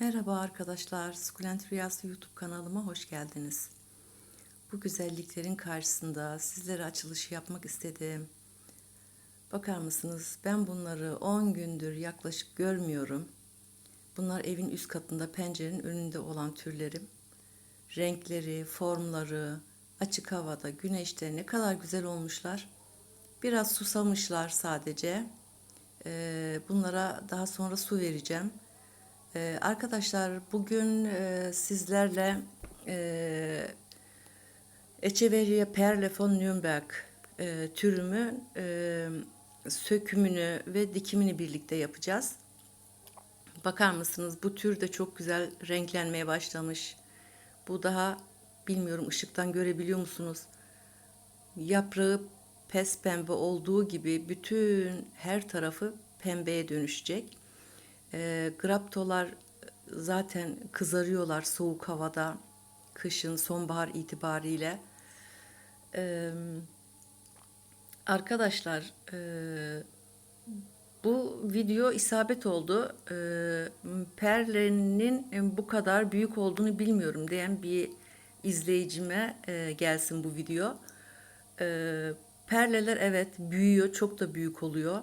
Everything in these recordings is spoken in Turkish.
Merhaba arkadaşlar, Sukulent Rüyası YouTube kanalıma hoş geldiniz. Bu güzelliklerin karşısında sizlere açılışı yapmak istedim. Bakar mısınız? Ben bunları 10 gündür yaklaşık görmüyorum. Bunlar evin üst katında pencerenin önünde olan türlerim. Renkleri, formları, açık havada, güneşte ne kadar güzel olmuşlar. Biraz susamışlar sadece. Ee, Bunlara daha sonra su vereceğim. Ee, arkadaşlar bugün e, sizlerle e, Echeverria Perlefon Nürnberg e, türümü e, sökümünü ve dikimini birlikte yapacağız. Bakar mısınız bu tür de çok güzel renklenmeye başlamış. Bu daha bilmiyorum ışıktan görebiliyor musunuz? Yaprağı pes pembe olduğu gibi bütün her tarafı pembeye dönüşecek. E, graptolar zaten kızarıyorlar soğuk havada kışın sonbahar itibariyle. E, arkadaşlar e, bu video isabet oldu. E, perlenin bu kadar büyük olduğunu bilmiyorum diyen bir izleyicime e, gelsin bu video. E, perleler evet büyüyor, çok da büyük oluyor.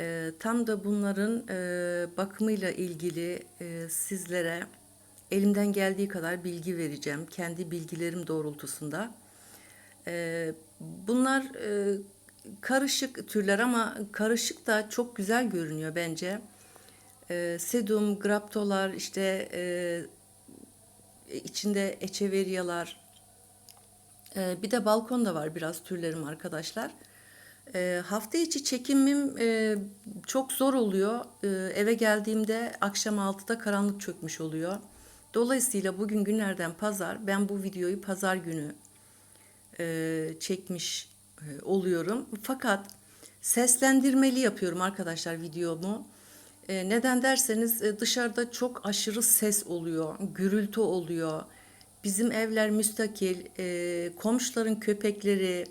E, tam da bunların e, bakımıyla ilgili e, sizlere elimden geldiği kadar bilgi vereceğim. Kendi bilgilerim doğrultusunda. E, bunlar e, karışık türler ama karışık da çok güzel görünüyor bence. E, sedum, graptolar, işte e, içinde echeveryalar, e, bir de balkon da var biraz türlerim arkadaşlar. E, hafta içi çekimim e, çok zor oluyor. E, eve geldiğimde akşam 6'da karanlık çökmüş oluyor. Dolayısıyla bugün günlerden pazar. Ben bu videoyu pazar günü e, çekmiş e, oluyorum. Fakat seslendirmeli yapıyorum arkadaşlar videomu. E, neden derseniz e, dışarıda çok aşırı ses oluyor, gürültü oluyor. Bizim evler müstakil, e, komşuların köpekleri,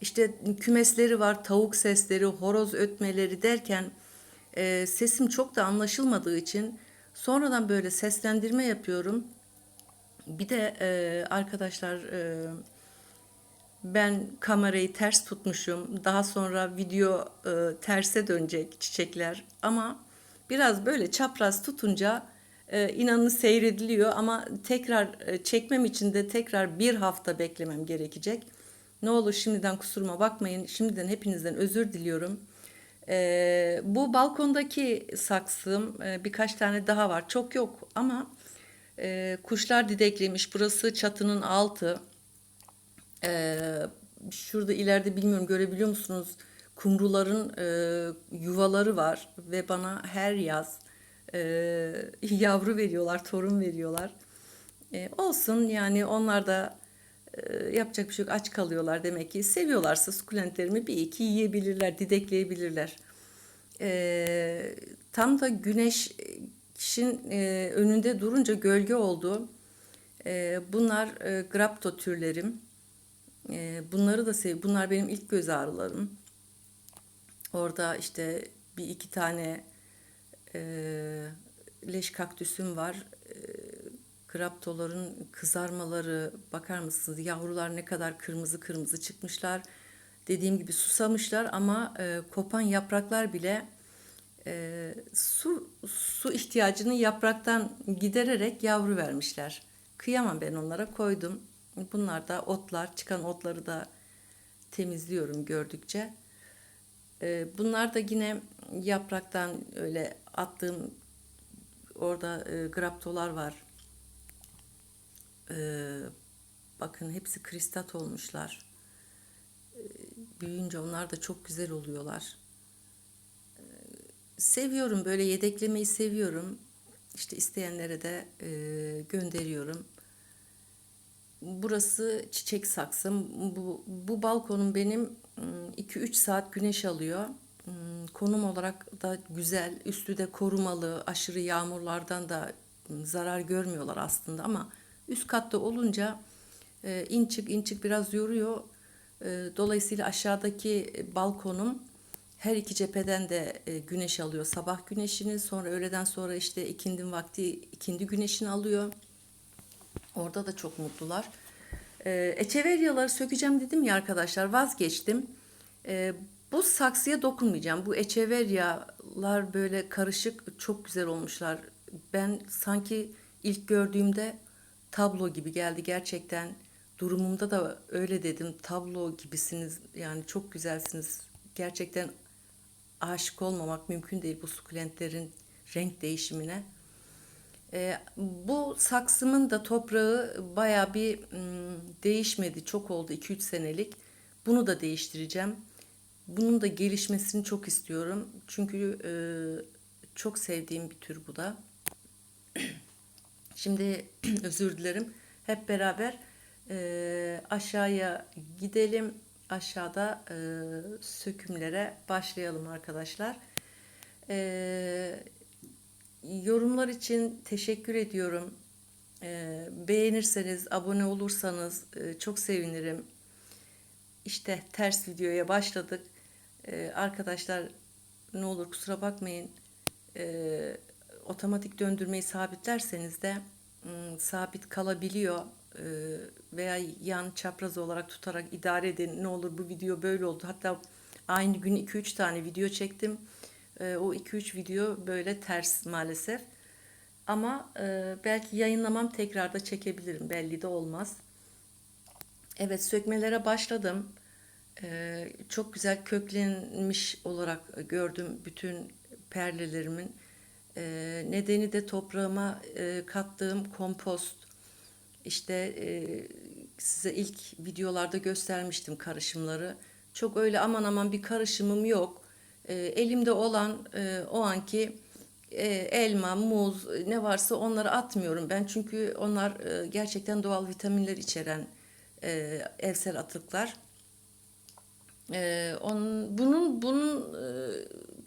işte kümesleri var, tavuk sesleri, horoz ötmeleri derken e, sesim çok da anlaşılmadığı için sonradan böyle seslendirme yapıyorum. Bir de e, arkadaşlar e, ben kamerayı ters tutmuşum. Daha sonra video e, terse dönecek çiçekler. Ama biraz böyle çapraz tutunca e, inanın seyrediliyor. Ama tekrar e, çekmem için de tekrar bir hafta beklemem gerekecek. Ne olur şimdiden kusuruma bakmayın. Şimdiden hepinizden özür diliyorum. E, bu balkondaki saksım e, birkaç tane daha var. Çok yok ama e, kuşlar dideklemiş. Burası çatının altı. Ee, şurada ileride bilmiyorum görebiliyor musunuz? Kumruların e, yuvaları var ve bana her yaz e, yavru veriyorlar, torun veriyorlar. E, olsun yani onlar da e, yapacak bir şey yok. Aç kalıyorlar demek ki. Seviyorlarsa sukulentlerimi bir iki yiyebilirler, didekleyebilirler. E, tam da güneşin e, önünde durunca gölge oldu. E, bunlar e, grapto türlerim. E, bunları da sev. Bunlar benim ilk göz ağrılarım. Orada işte bir iki tane e, leş kaktüsüm var. E, graptoların kızarmaları bakar mısınız? Yavrular ne kadar kırmızı kırmızı çıkmışlar. Dediğim gibi susamışlar ama e, kopan yapraklar bile e, su su ihtiyacını yapraktan gidererek yavru vermişler. Kıyamam ben onlara koydum. Bunlar da otlar, çıkan otları da temizliyorum gördükçe. Ee, bunlar da yine yapraktan öyle attığım orada e, graptolar var. Ee, bakın hepsi kristat olmuşlar. Ee, büyüyünce onlar da çok güzel oluyorlar. Ee, seviyorum böyle yedeklemeyi seviyorum. İşte isteyenlere de e, gönderiyorum. Burası çiçek saksım. Bu, bu balkonum benim 2-3 saat güneş alıyor. Konum olarak da güzel. Üstü de korumalı. Aşırı yağmurlardan da zarar görmüyorlar aslında ama üst katta olunca in çık in çık biraz yoruyor. Dolayısıyla aşağıdaki balkonum her iki cepheden de e, güneş alıyor. Sabah güneşini sonra öğleden sonra işte ikindi vakti ikindi güneşini alıyor. Orada da çok mutlular. E, echeveryaları sökeceğim dedim ya arkadaşlar vazgeçtim. E, bu saksıya dokunmayacağım. Bu echeveryalar böyle karışık çok güzel olmuşlar. Ben sanki ilk gördüğümde tablo gibi geldi gerçekten. Durumumda da öyle dedim. Tablo gibisiniz yani çok güzelsiniz. Gerçekten aşık olmamak mümkün değil bu sukulentlerin renk değişimine. E, bu saksımın da toprağı baya bir ım, değişmedi. Çok oldu 2-3 senelik. Bunu da değiştireceğim. Bunun da gelişmesini çok istiyorum. Çünkü e, çok sevdiğim bir tür bu da. Şimdi özür dilerim. Hep beraber e, aşağıya gidelim. Aşağıda e, sökümlere başlayalım arkadaşlar. E, yorumlar için teşekkür ediyorum. E, beğenirseniz, abone olursanız e, çok sevinirim. İşte ters videoya başladık. E, arkadaşlar ne olur kusura bakmayın. E, otomatik döndürmeyi sabitlerseniz de sabit kalabiliyor veya yan çapraz olarak tutarak idare edin. Ne olur bu video böyle oldu. Hatta aynı gün 2-3 tane video çektim. O 2-3 video böyle ters maalesef. Ama belki yayınlamam tekrar da çekebilirim. Belli de olmaz. Evet sökmelere başladım. Çok güzel köklenmiş olarak gördüm bütün perlelerimin. Ee, nedeni de toprağıma e, kattığım kompost. İşte e, size ilk videolarda göstermiştim karışımları. Çok öyle aman aman bir karışımım yok. Ee, elimde olan e, o anki e, elma, muz ne varsa onları atmıyorum ben. Çünkü onlar e, gerçekten doğal vitaminler içeren e, evsel atıklar. E, onun, bunun bunun e,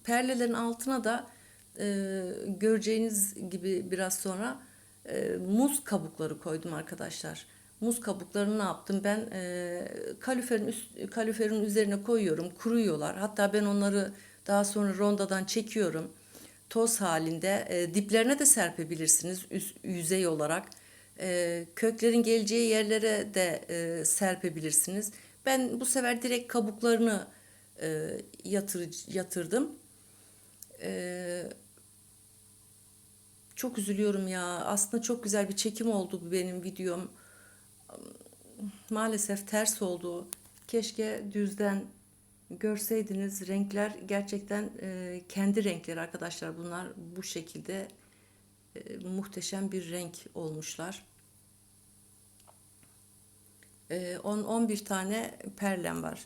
perlelerin altına da e, göreceğiniz gibi biraz sonra e, muz kabukları koydum arkadaşlar. Muz kabuklarını ne yaptım? Ben e, kaloriferin üst, kaloriferin üzerine koyuyorum, kuruyorlar. Hatta ben onları daha sonra rondadan çekiyorum. Toz halinde e, diplerine de serpebilirsiniz üst, yüzey olarak. E, köklerin geleceği yerlere de e, serpebilirsiniz. Ben bu sefer direkt kabuklarını e, yatır, yatırdım. Çok üzülüyorum ya. Aslında çok güzel bir çekim oldu bu benim videom. Maalesef ters oldu. Keşke düzden görseydiniz. Renkler gerçekten e, kendi renkleri arkadaşlar. Bunlar bu şekilde e, muhteşem bir renk olmuşlar. 10-11 e, tane perlem var.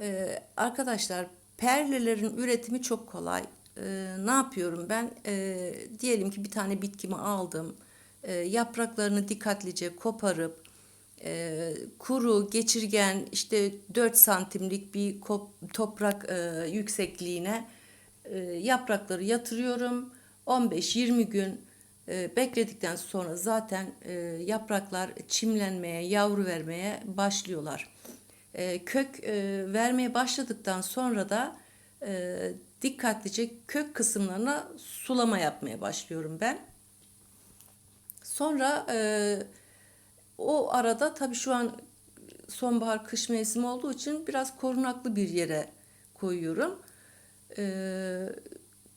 E, arkadaşlar perlelerin üretimi çok kolay. E, ne yapıyorum ben? E, diyelim ki bir tane bitkimi aldım. E, yapraklarını dikkatlice koparıp e, kuru, geçirgen işte 4 santimlik bir kop, toprak e, yüksekliğine e, yaprakları yatırıyorum. 15-20 gün e, bekledikten sonra zaten e, yapraklar çimlenmeye, yavru vermeye başlıyorlar. E, kök e, vermeye başladıktan sonra da e, dikkatlice kök kısımlarına sulama yapmaya başlıyorum ben. Sonra e, o arada tabii şu an sonbahar kış mevsimi olduğu için biraz korunaklı bir yere koyuyorum. E,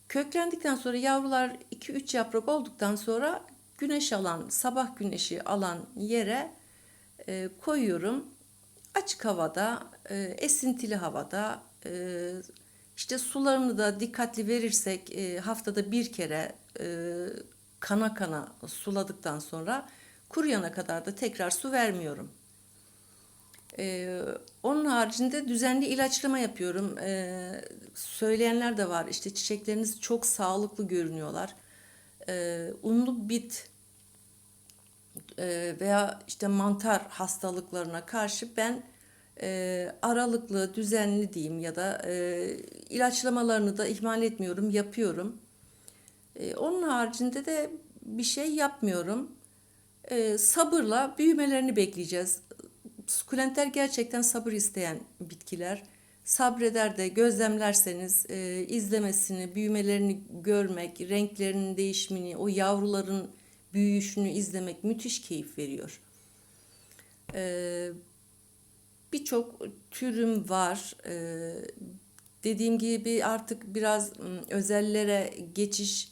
köklendikten sonra yavrular 2-3 yaprak olduktan sonra güneş alan, sabah güneşi alan yere e, koyuyorum. Açık havada, e, esintili havada, e, işte sularını da dikkatli verirsek e, haftada bir kere e, kana kana suladıktan sonra kuruyana kadar da tekrar su vermiyorum. Ee, onun haricinde düzenli ilaçlama yapıyorum. Ee, söyleyenler de var. İşte çiçekleriniz çok sağlıklı görünüyorlar. Unlu bit e, veya işte mantar hastalıklarına karşı ben e, aralıklı, düzenli diyeyim ya da e, ilaçlamalarını da ihmal etmiyorum, yapıyorum. E, onun haricinde de bir şey yapmıyorum. E, sabırla büyümelerini bekleyeceğiz. Sukulentler gerçekten sabır isteyen bitkiler. sabreder de gözlemlerseniz e, izlemesini, büyümelerini görmek, renklerinin değişimini, o yavruların büyüyüşünü izlemek müthiş keyif veriyor. E, Birçok türüm var. E, dediğim gibi artık biraz özellere geçiş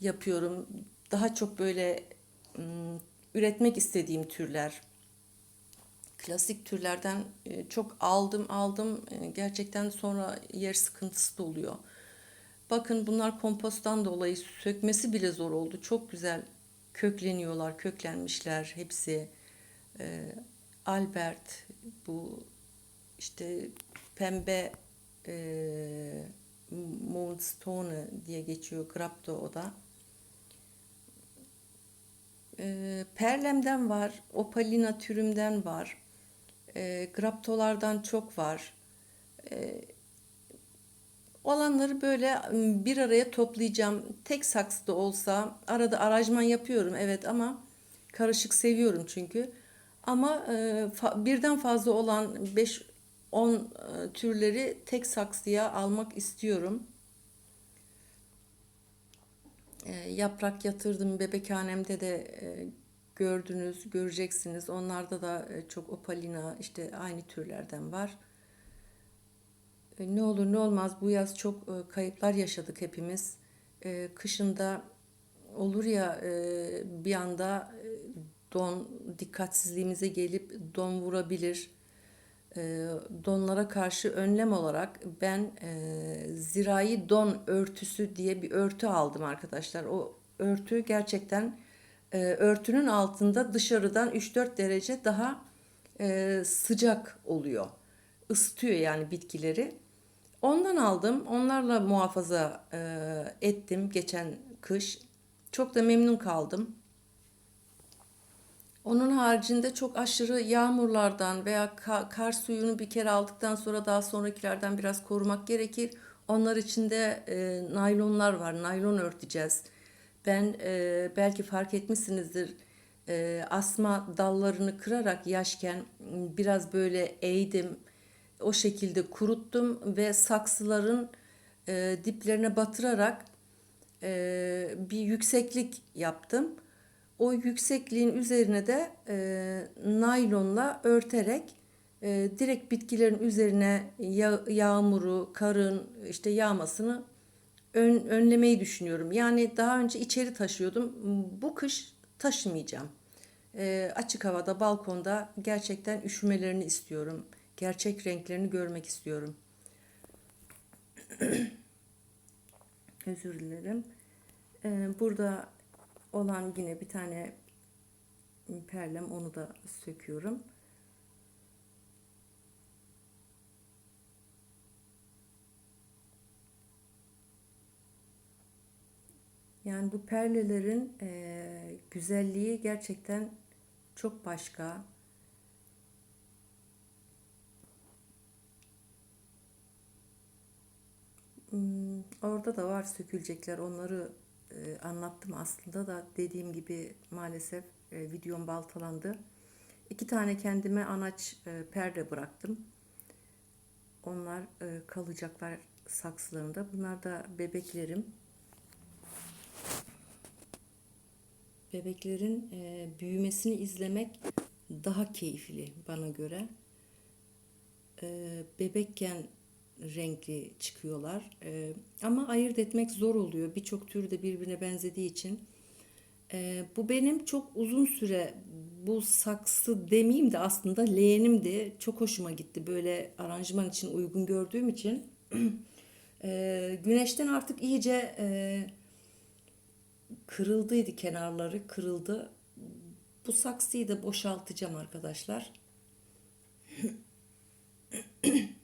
yapıyorum. Daha çok böyle üretmek istediğim türler klasik türlerden e, çok aldım aldım E, gerçekten sonra yer sıkıntısı da oluyor. Bakın bunlar komposttan dolayı sökmesi bile zor oldu. Çok güzel kökleniyorlar, köklenmişler hepsi. Albert bu işte pembe e, Moonstone diye geçiyor Grapto o da. E, Perlem'den var, Opalina türümden var. E, Graptolardan çok var. E, olanları böyle m, bir araya toplayacağım. Tek saksıda olsa arada aracman yapıyorum evet ama karışık seviyorum çünkü. Ama e, fa- birden fazla olan 5-10 e, türleri tek saksıya almak istiyorum. E, yaprak yatırdım bebekhanemde de e, gördünüz, göreceksiniz. Onlarda da e, çok opalina işte aynı türlerden var. E, ne olur ne olmaz bu yaz çok e, kayıplar yaşadık hepimiz. E, kışında olur ya e, bir anda don dikkatsizliğimize gelip don vurabilir. E, donlara karşı önlem olarak ben e, zirai don örtüsü diye bir örtü aldım arkadaşlar. O örtü gerçekten e, örtünün altında dışarıdan 3-4 derece daha e, sıcak oluyor. Isıtıyor yani bitkileri. Ondan aldım. Onlarla muhafaza e, ettim geçen kış. Çok da memnun kaldım. Onun haricinde çok aşırı yağmurlardan veya ka- kar suyunu bir kere aldıktan sonra daha sonrakilerden biraz korumak gerekir. Onlar için de e, naylonlar var. Naylon örteceğiz. Ben e, belki fark etmişsinizdir. E, asma dallarını kırarak yaşken biraz böyle eğdim. O şekilde kuruttum ve saksıların e, diplerine batırarak e, bir yükseklik yaptım. O yüksekliğin üzerine de e, naylonla örterek e, direkt bitkilerin üzerine ya- yağmuru, karın işte yağmasını ön, önlemeyi düşünüyorum. Yani daha önce içeri taşıyordum. Bu kış taşımayacağım. E, açık havada, balkonda gerçekten üşümelerini istiyorum. Gerçek renklerini görmek istiyorum. Özür dilerim. E, burada olan yine bir tane perlem onu da söküyorum. Yani bu perlelerin eee, güzelliği gerçekten çok başka. Hmm, orada da var sökülecekler. Onları e, anlattım aslında da dediğim gibi maalesef e, videom baltalandı. İki tane kendime anaç e, perde bıraktım. Onlar kalacaklar saksılarında. Bunlar da bebeklerim. Bebeklerin büyümesini izlemek daha keyifli bana göre. Bebekken renkli çıkıyorlar. E, ama ayırt etmek zor oluyor. Birçok tür de birbirine benzediği için. E, bu benim çok uzun süre bu saksı demeyeyim de aslında leğenimdi. Çok hoşuma gitti. Böyle aranjman için uygun gördüğüm için. E, güneşten artık iyice e, kırıldıydı kenarları kırıldı. Bu saksıyı da boşaltacağım arkadaşlar.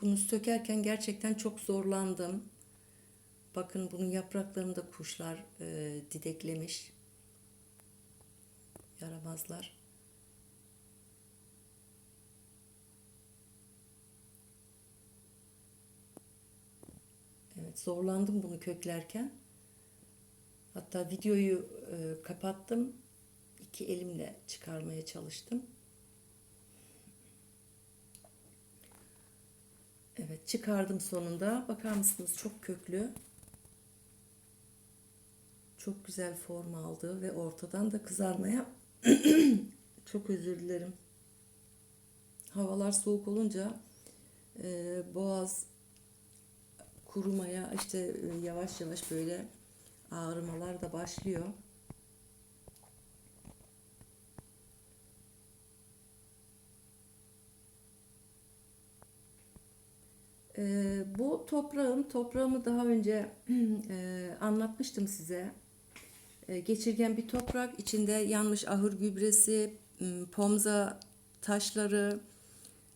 Bunu sökerken gerçekten çok zorlandım. Bakın bunun yapraklarını da kuşlar e, dideklemiş. Yaramazlar. Evet zorlandım bunu köklerken. Hatta videoyu e, kapattım. İki elimle çıkarmaya çalıştım. Evet çıkardım sonunda. Bakar mısınız çok köklü. Çok güzel form aldı ve ortadan da kızarmaya çok özür dilerim. Havalar soğuk olunca e, boğaz kurumaya işte e, yavaş yavaş böyle ağrımalar da başlıyor. Ee, bu toprağım, toprağımı daha önce e, anlatmıştım size. E, geçirgen bir toprak, içinde yanmış ahır gübresi, pomza taşları,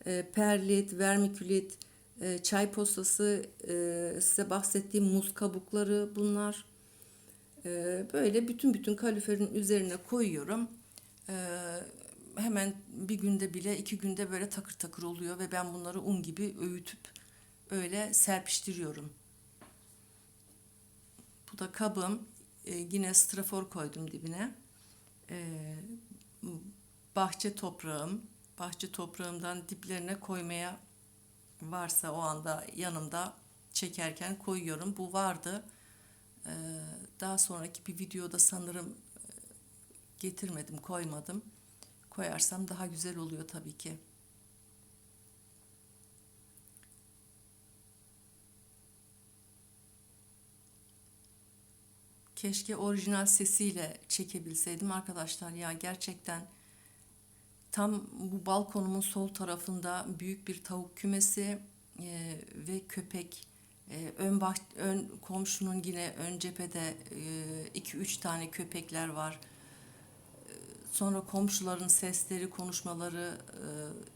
e, perlit, vermikülit, e, çay postası, e, size bahsettiğim muz kabukları bunlar. E, böyle bütün bütün kaloriferin üzerine koyuyorum. E, hemen bir günde bile iki günde böyle takır takır oluyor ve ben bunları un gibi öğütüp öyle serpiştiriyorum. Bu da kabım. E, yine strafor koydum dibine. E, bahçe toprağım. Bahçe toprağımdan diplerine koymaya varsa o anda yanımda çekerken koyuyorum. Bu vardı. E, daha sonraki bir videoda sanırım e, getirmedim, koymadım. Koyarsam daha güzel oluyor tabii ki. Keşke orijinal sesiyle çekebilseydim arkadaşlar ya gerçekten tam bu balkonumun sol tarafında büyük bir tavuk kümesi e, ve köpek e, ön bah ön komşunun yine ön cephede 2 e, tane köpekler var. E, sonra komşuların sesleri, konuşmaları e,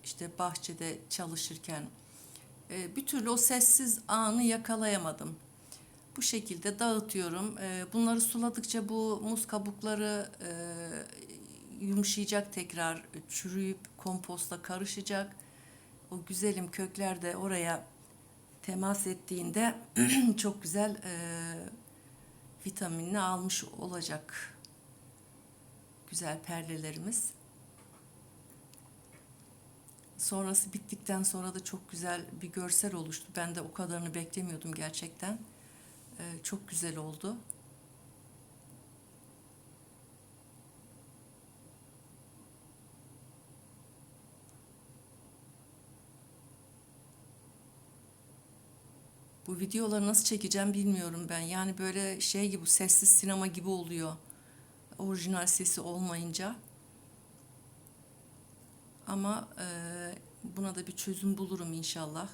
işte bahçede çalışırken e, bir türlü o sessiz anı yakalayamadım bu şekilde dağıtıyorum. Ee, bunları suladıkça bu muz kabukları e, yumuşayacak tekrar çürüyüp kompostla karışacak. O güzelim kökler de oraya temas ettiğinde çok güzel e, vitaminini almış olacak. Güzel perlelerimiz. Sonrası bittikten sonra da çok güzel bir görsel oluştu. Ben de o kadarını beklemiyordum gerçekten. Ee, çok güzel oldu. Bu videoları nasıl çekeceğim bilmiyorum ben. Yani böyle şey gibi sessiz sinema gibi oluyor. Orijinal sesi olmayınca. Ama e, buna da bir çözüm bulurum inşallah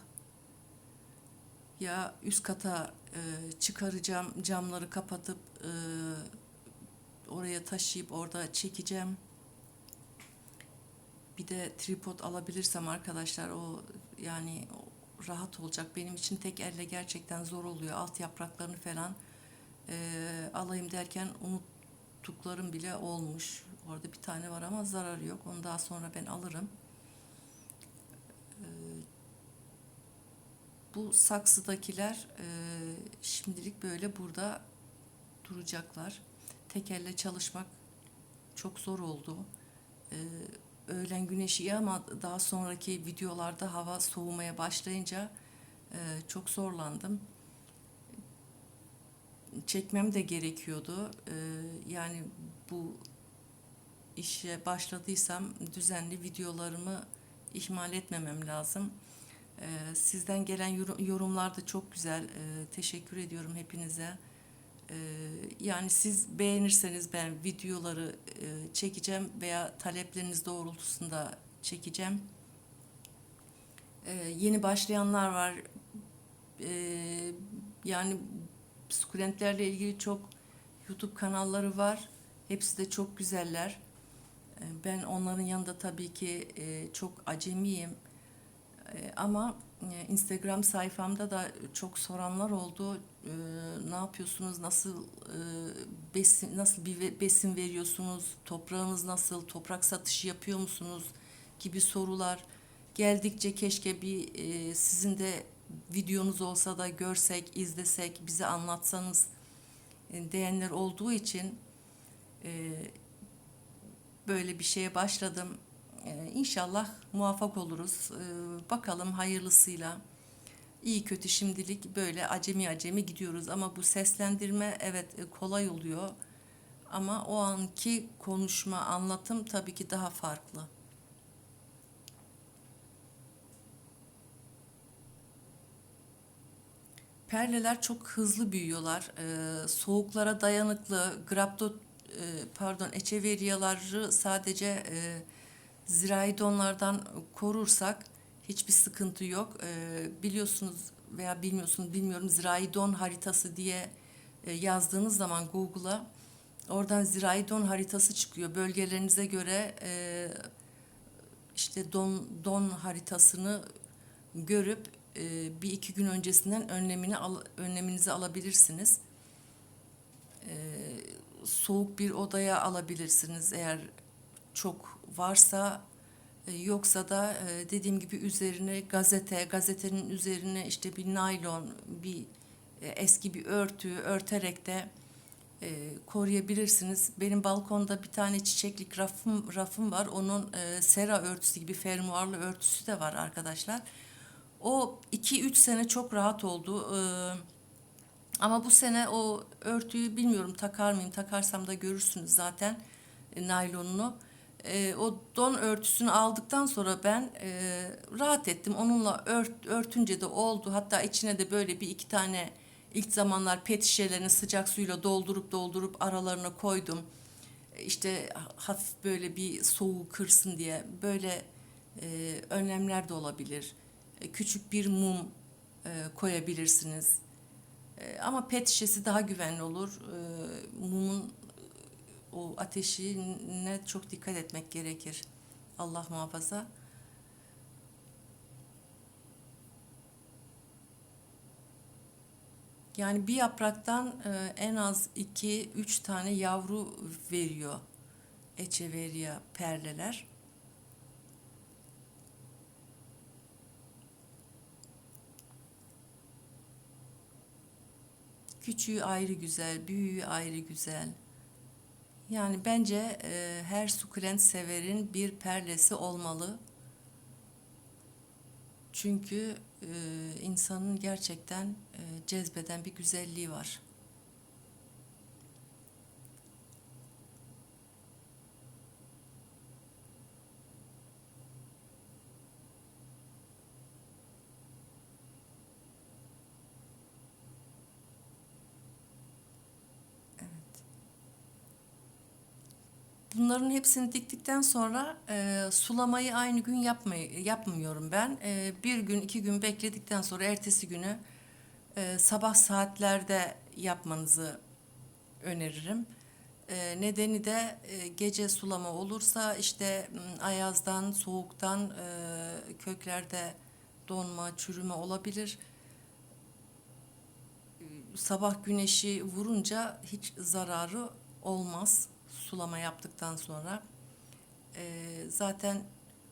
ya üst kata e, çıkaracağım camları kapatıp e, oraya taşıyıp orada çekeceğim. Bir de tripod alabilirsem arkadaşlar o yani rahat olacak. Benim için tek elle gerçekten zor oluyor. Alt yapraklarını falan e, alayım derken unuttuklarım bile olmuş. Orada bir tane var ama zararı yok. Onu daha sonra ben alırım. Bu saksıdakiler e, şimdilik böyle burada duracaklar. Tek elle çalışmak çok zor oldu. E, öğlen güneşi iyi ama daha sonraki videolarda hava soğumaya başlayınca e, çok zorlandım. Çekmem de gerekiyordu. E, yani bu işe başladıysam düzenli videolarımı ihmal etmemem lazım. Ee, sizden gelen yorumlar da çok güzel. Ee, teşekkür ediyorum hepinize. Ee, yani siz beğenirseniz ben videoları e, çekeceğim veya talepleriniz doğrultusunda çekeceğim. Yeni başlayanlar var. Yani sukulentlerle ilgili çok YouTube kanalları var. Hepsi de çok güzeller. Ben onların yanında tabii ki e, çok acemiyim ama e, Instagram sayfamda da çok soranlar oldu. Ee, ne yapıyorsunuz? Nasıl e, besin nasıl bir besin veriyorsunuz? Toprağınız nasıl? Toprak satışı yapıyor musunuz? gibi sorular geldikçe keşke bir e, sizin de videonuz olsa da görsek, izlesek, bize anlatsanız diyenler olduğu için böyle bir şeye başladım. Ee, inşallah muvaffak oluruz. Ee, bakalım hayırlısıyla. iyi kötü şimdilik böyle acemi acemi gidiyoruz ama bu seslendirme evet e, kolay oluyor. Ama o anki konuşma, anlatım tabii ki daha farklı. Perleler çok hızlı büyüyorlar. Ee, soğuklara dayanıklı. Grapto e, pardon echeveryaları sadece e, zirai donlardan korursak hiçbir sıkıntı yok. Ee, biliyorsunuz veya bilmiyorsunuz bilmiyorum zirai don haritası diye e, yazdığınız zaman Google'a oradan zirai don haritası çıkıyor. Bölgelerinize göre e, işte don don haritasını görüp e, bir iki gün öncesinden önlemini al, önleminizi alabilirsiniz. E, soğuk bir odaya alabilirsiniz eğer çok varsa e, yoksa da e, dediğim gibi üzerine gazete, gazetenin üzerine işte bir naylon, bir e, eski bir örtü örterek de koruyabilirsiniz. Benim balkonda bir tane çiçeklik rafım rafım var. Onun sera örtüsü gibi fermuarlı örtüsü de var arkadaşlar. O 2-3 sene çok rahat oldu. Ama bu sene o örtüyü bilmiyorum takar mıyım. Takarsam da görürsünüz zaten e, naylonunu. E, o don örtüsünü aldıktan sonra ben e, rahat ettim. Onunla ört, örtünce de oldu. Hatta içine de böyle bir iki tane ilk zamanlar pet şişelerini sıcak suyla doldurup doldurup aralarına koydum. E, işte hafif böyle bir soğuğu kırsın diye böyle e, önlemler de olabilir. E, küçük bir mum e, koyabilirsiniz. E, ama pet şişesi daha güvenli olur. Mumun o ateşine çok dikkat etmek gerekir. Allah muhafaza. Yani bir yapraktan en az iki üç tane yavru veriyor. Echeveria perleler. Küçüğü ayrı güzel, büyüğü ayrı güzel. Yani bence e, her sukulent severin bir perlesi olmalı. Çünkü e, insanın gerçekten e, cezbeden bir güzelliği var. Bunların hepsini diktikten sonra e, sulamayı aynı gün yapmay yapmıyorum ben. E, bir gün iki gün bekledikten sonra ertesi günü e, sabah saatlerde yapmanızı öneririm. E, nedeni de e, gece sulama olursa işte ayazdan, soğuktan e, köklerde donma, çürüme olabilir. Sabah güneşi vurunca hiç zararı olmaz sulama yaptıktan sonra e, zaten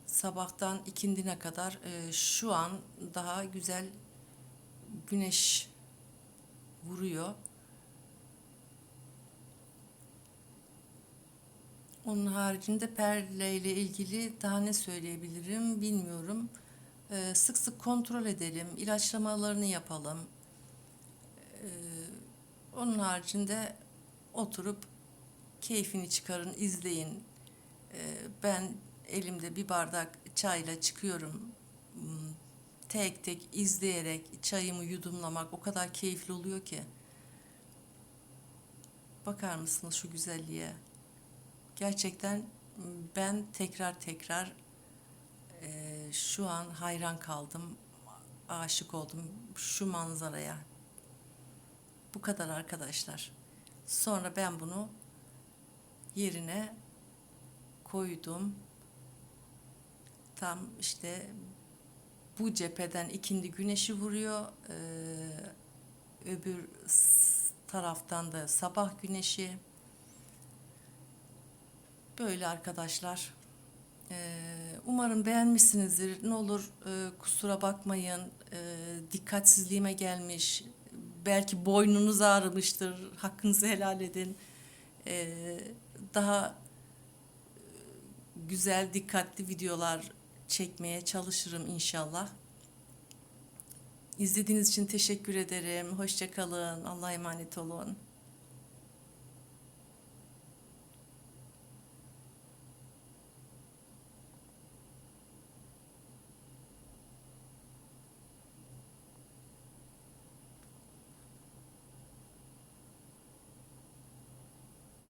sabahtan ikindine kadar e, şu an daha güzel güneş vuruyor. Onun haricinde perle ile ilgili daha ne söyleyebilirim bilmiyorum. Ee, sık sık kontrol edelim, ilaçlamalarını yapalım. Ee, onun haricinde oturup keyfini çıkarın, izleyin. Ee, ben elimde bir bardak çayla çıkıyorum. Hmm, tek tek izleyerek çayımı yudumlamak o kadar keyifli oluyor ki. Bakar mısınız şu güzelliğe? Gerçekten ben tekrar tekrar e, şu an hayran kaldım, aşık oldum şu manzaraya. Bu kadar arkadaşlar. Sonra ben bunu yerine koydum. Tam işte bu cepheden ikindi güneşi vuruyor. Ee, öbür taraftan da sabah güneşi. Böyle arkadaşlar. Ee, umarım beğenmişsinizdir. Ne olur e, kusura bakmayın. E, dikkatsizliğime gelmiş. Belki boynunuz ağrımıştır. Hakkınızı helal edin. Ee, daha e, güzel, dikkatli videolar çekmeye çalışırım inşallah. İzlediğiniz için teşekkür ederim. Hoşça kalın. Allah'a emanet olun.